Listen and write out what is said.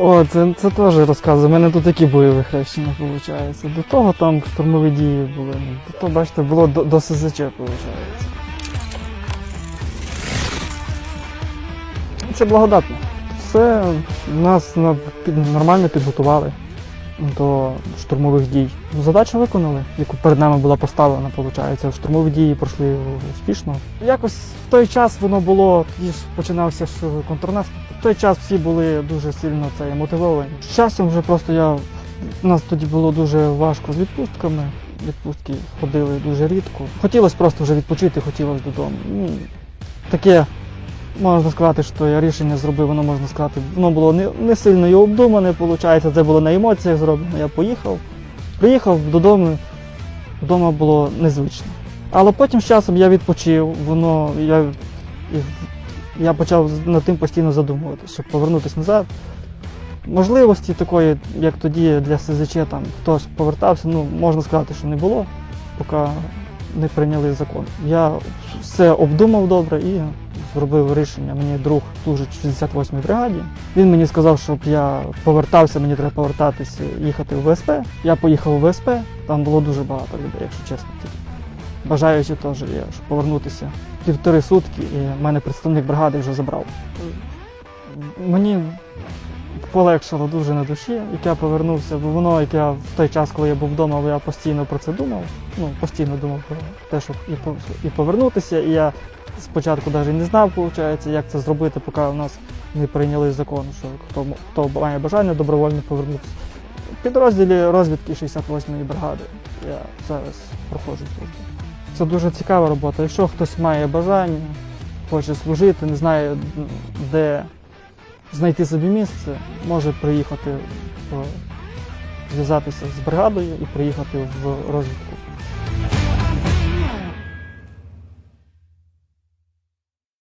О, це, це теж розказує. У мене тут такі бойові хрещення, виходить. До того там штурмові дії були. До того, бачите, було до, до СЗЧ, виходить. Це благодатно. Все нас на, під, нормально підготували до штурмових дій. Ну, Задачу виконали, яку перед нами була поставлена, виходить. Штурмові дії пройшли успішно. Якось в той час воно було, починався контрнаступ. В той час всі були дуже сильно це мотивовані. З часом вже просто я. У нас тоді було дуже важко з відпустками. Відпустки ходили дуже рідко. Хотілося просто вже відпочити, хотілося додому. Ну, таке можна сказати, що я рішення зробив, воно можна сказати, воно було не, не сильно і обдумане, виходить, це було на емоціях зроблено. Я поїхав, приїхав додому, вдома було незвично. Але потім з часом я відпочив, воно я, я почав над тим постійно задумуватися, щоб повернутися назад. Можливості такої, як тоді для СЗЧ, там хтось повертався, ну можна сказати, що не було, поки не прийняли закон. Я все обдумав добре і зробив рішення. Мені друг служить в 68-й бригаді. Він мені сказав, щоб я повертався, мені треба повертатися, їхати в ВСП. Я поїхав в ВСП, там було дуже багато людей, якщо чесно. Бажаючи теж є, щоб повернутися півтори сутки, і мене представник бригади вже забрав. Мені полегшало дуже на душі, як я повернувся, бо воно, як я в той час, коли я був вдома, я постійно про це думав. Ну, постійно думав про те, щоб і повернутися. І я спочатку навіть не знав, виходить, як це зробити, поки у нас не прийняли закон, що хто, хто має бажання добровольно повернутися. В підрозділі розвідки 68-ї бригади я зараз проходжу службу. Це дуже цікава робота. Якщо хтось має бажання, хоче служити, не знає, де знайти собі місце, може приїхати, зв'язатися з бригадою і приїхати в розвідку.